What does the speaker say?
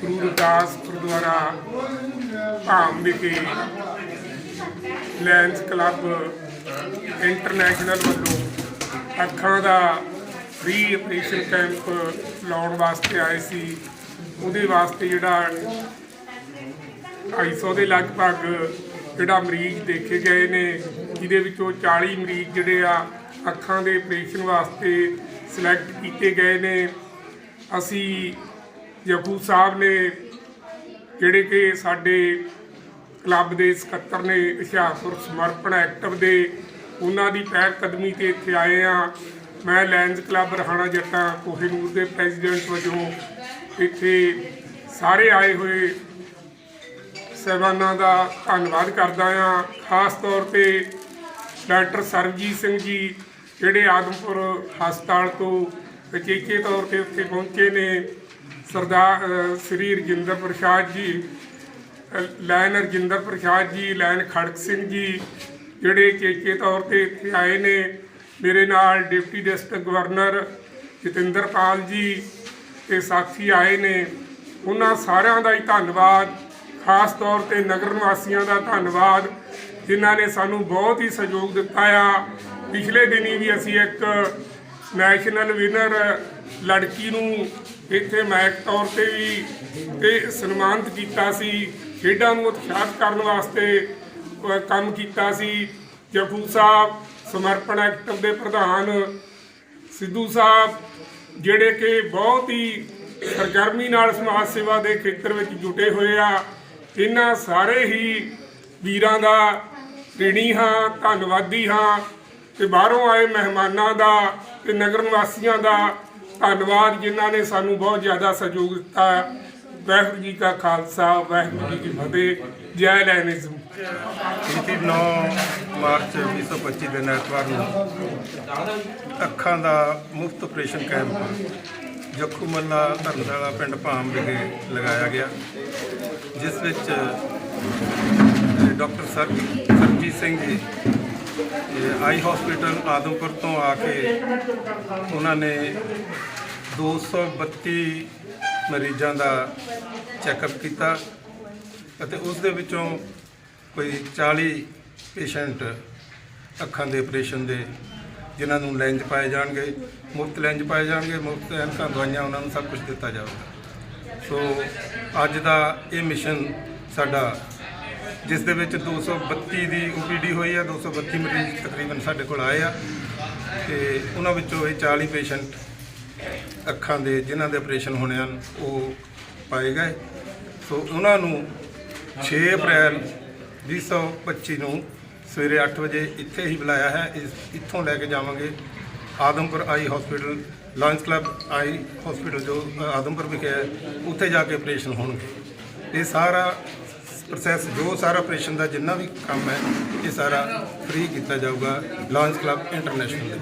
ਗੁਰੂ ਰਵਿਦਾਸ ਗੁਰਦੁਆਰਾ ਧਾਮ ਵਿਖੇ lens club international ਵੱਲੋਂ ਅੱਖਾਂ ਦਾ ਫ੍ਰੀ ਆਪਰੇਸ਼ਨ ਕੈਂਪ ਲਾਉਣ ਵਾਸਤੇ ਆਏ ਸੀ। ਉਹਦੇ ਵਾਸਤੇ ਜਿਹੜਾ 250 ਦੇ ਲਗਭਗ ਜਿਹੜਾ ਮਰੀਜ਼ ਦੇਖੇ ਗਏ ਨੇ, ਜਿਹਦੇ ਵਿੱਚੋਂ 40 ਮਰੀਜ਼ ਜਿਹੜੇ ਆ ਅੱਖਾਂ ਦੇ ਆਪਰੇਸ਼ਨ ਵਾਸਤੇ ਸਿਲੈਕਟ ਕੀਤੇ ਗਏ ਨੇ। ਅਸੀਂ ਯਕੂ ਸਾਹਿਬ ਨੇ ਜਿਹੜੇ ਕਿ ਸਾਡੇ ਕਲੱਬ ਦੇ ਸਕੱਤਰ ਨੇ ਹੁਸ਼ਿਆਰਪੁਰ ਸਮਰਪਣ ਐਕਟਿਵ ਦੇ, ਉਹਨਾਂ ਦੀ ਪਹਿਲ ਕਦਮੀ ਤੇ ਇੱਥੇ ਆਏ ਆ ਮੈਂ ਲਾਇਨਸ ਕਲੱਬ ਰਹਾਣਾ ਜੱਟਾਂ ਕੋਹਿਨੂਰ ਦੇ ਪ੍ਰੈਜ਼ੀਡੈਂਟ ਵਜੋਂ ਇੱਥੇ ਸਾਰੇ ਆਏ ਹੋਏ ਸਹਿਬਾਨਾਂ ਦਾ ਧੰਨਵਾਦ ਕਰਦਾ ਹਾਂ। ਖਾਸ ਤੌਰ ਤੇ ਡਾਕਟਰ ਸਰਬਜੀਤ ਸਿੰਘ ਜੀ, ਜਿਹੜੇ ਆਦਮਪੁਰ ਹਸਪਤਾਲ ਤੋਂ ਅਚੇਚੇ ਤੌਰ ਤੇ ਉੱਥੇ ਪਹੁੰਚੇ ਨੇ। ਸਰਦਾਰ ਸ੍ਰੀ ਰਜਿੰਦਰ ਪ੍ਰਸਾਦ ਜੀ ਅ, ਰਜਿੰਦਰ ਪ੍ਰਸਾਦ ਜੀ ਲੈਨ ਖੜਕ ਸਿੰਘ ਜੀ ਜਿਹੜੇ ਚੇਚੇ ਤੌਰ ਤੇ ਇੱਥੇ ਆਏ ਨੇ ਮੇਰੇ ਨਾਲ ਡਿਪਟੀ ਡਿਸਟ੍ਰਿਕਟ ਗਵਰਨਰ ਜਤਿੰਦਰਪਾਲ ਜੀ ਤੇ ਸਾਥੀ ਆਏ ਨੇ। ਉਹਨਾਂ ਸਾਰਿਆਂ ਦਾ ਹੀ ਧੰਨਵਾਦ ਖਾਸ ਤੌਰ ਤੇ ਨਗਰ ਨਿਵਾਸੀਆਂ ਦਾ ਧੰਨਵਾਦ ਜਿਨ੍ਹਾਂ ਨੇ ਸਾਨੂੰ ਬਹੁਤ ਹੀ ਸਹਿਯੋਗ ਦਿੱਤਾ ਆ। ਪਿਛਲੇ ਦਿਨੀ ਵੀ ਅਸੀਂ ਇੱਕ ਨੈਸ਼ਨਲ ਵਿਨਰ ਲੜਕੀ ਨੂੰ ਇੱਥੇ ਮਾਇਕ ਤੌਰ ਤੇ ਵੀ ਤੇ ਸਨਮਾਨਿਤ ਕੀਤਾ ਸੀ, ਖੇਡਾਂ ਨੂੰ ਉਤਸ਼ਾਹਿਤ ਕਰਨ ਵਾਸਤੇ ਕੰਮ ਕੀਤਾ ਸੀ। ਜਫੂ ਸਾਹਿਬ, ਸਮਰਪਣ ਐਕਟਿਵ ਦੇ ਪ੍ਰਧਾਨ, ਸਿੱਧੂ ਸਾਹਿਬ, ਜਿਹੜੇ ਕਿ ਬਹੁਤ ਹੀ ਸਰਗਰਮੀ ਨਾਲ ਸਮਾਜ ਸੇਵਾ ਦੇ ਖੇਤਰ ਵਿੱਚ ਜੁਟੇ ਹੋਏ ਆ। ਇਹਨਾਂ ਸਾਰੇ ਹੀ ਵੀਰਾਂ ਦਾ ঋਣੀ ਹਾਂ, ਧੰਨਵਾਦੀ ਹਾਂ। ਤੇ ਬਾਹਰੋਂ ਆਏ ਮਹਿਮਾਨਾਂ ਦਾ ਤੇ ਨਗਰ ਨਿਵਾਸੀਆਂ ਦਾ ਧੰਨਵਾਦ ਜਿਨ੍ਹਾਂ ਨੇ ਸਾਨੂੰ ਬਹੁਤ ਜ਼ਿਆਦਾ ਸਹਿਯੋਗ ਦਿੱਤਾ। ਵਾਹਿਗੁਰੂ ਜੀ ਕਾ ਖਾਲਸਾ, ਵਾਹਿਗੁਰੂ ਜੀ ਕੀ ਫਤਿਹ। ਜੈ ਲੈਨਿਜ਼ਮ ਮਿਤੀ 9 ਮਾਰਚ 2025 ਦੇ ਐਤਵਾਰ ਨੂੰ ਅੱਖਾਂ ਦਾ ਮੁਫਤ ਆਪਰੇਸ਼ਨ ਕੈਂਪ ਜੱਖੂ ਮੱਲਾ ਧਰਮਸ਼ਾਲਾ ਪਿੰਡ ਭਾਮ ਵਿਖੇ ਲਗਾਇਆ ਗਿਆ, ਜਿਸ ਵਿੱਚ ਡਾਕਟਰ ਸਰ ਸਰਜੀਤ ਸਿੰਘ ਜੀ ਆਈ ਹਸਪੀਟਲ ਆਦਮਪੁਰ ਤੋਂ ਆ ਕੇ ਉਹਨਾਂ ਨੇ 232 ਮਰੀਜ਼ਾਂ ਦਾ ਚੈੱਕਅਪ ਕੀਤਾ ਅਤੇ ਉਸ ਦੇ ਵਿੱਚੋਂ ਕੋਈ 40 ਪੇਸ਼ੈਂਟ ਅੱਖਾਂ ਦੇ ਆਪਰੇਸ਼ਨ ਦੇ, ਜਿਨ੍ਹਾਂ ਨੂੰ ਲੈਂਜ ਪਾਏ ਜਾਣਗੇ, ਮੁਫਤ ਲੈਂਜ ਪਾਏ ਜਾਣਗੇ, ਮੁਫਤ ਐਨਕਾਂ, ਦਵਾਈਆਂ ਉਹਨਾਂ ਨੂੰ ਸਭ ਕੁਝ ਦਿੱਤਾ ਜਾਵੇਗਾ। ਸੋ ਅੱਜ ਦਾ ਇਹ ਮਿਸ਼ਨ ਸਾਡਾ ਜਿਸ ਦੇ ਵਿੱਚ 232 ਦੀ ਓਪੀਡੀ ਹੋਈ ਹੈ 232 ਮਰੀਜ਼ ਤਕਰੀਬਨ ਸਾਡੇ ਕੋਲ ਆਏ ਆ ਤੇ ਉਹਨਾਂ ਵਿੱਚੋਂ ਇਹ 40 ਪੇਸ਼ੈਂਟ ਅੱਖਾਂ ਦੇ ਜਿਨ੍ਹਾਂ ਦੇ ਆਪਰੇਸ਼ਨ ਹੋਣੇ ਹਨ, ਉਹ ਪਾਏ ਗਏ। ਸੋ ਉਹਨਾਂ ਨੂੰ 6 ਅਪ੍ਰੈਲ 2025 ਨੂੰ ਸਵੇਰੇ 8 ਵਜੇ ਇੱਥੇ ਹੀ ਬੁਲਾਇਆ ਹੈ। ਇਸ ਇੱਥੋਂ ਲੈ ਕੇ ਜਾਵਾਂਗੇ Adampur eye hospital, Lions Club eye hospital ਜੋ ਆਦਮਪੁਰ ਵਿਖੇ ਹੈ, ਉੱਥੇ ਜਾ ਕੇ ਆਪਰੇਸ਼ਨ ਹੋਣਗੇ। ਇਹ ਸਾਰਾ ਪ੍ਰੋਸੈਸ ਜੋ ਸਾਰਾ ਆਪਰੇਸ਼ਨ ਦਾ ਜਿੰਨਾ ਵੀ ਕੰਮ ਹੈ, ਇਹ ਸਾਰਾ ਫ੍ਰੀ ਕੀਤਾ ਜਾਊਗਾ ਲਾਇਨਸ ਕਲੱਬ ਇੰਟਰਨੈਸ਼ਨਲ ਦੇ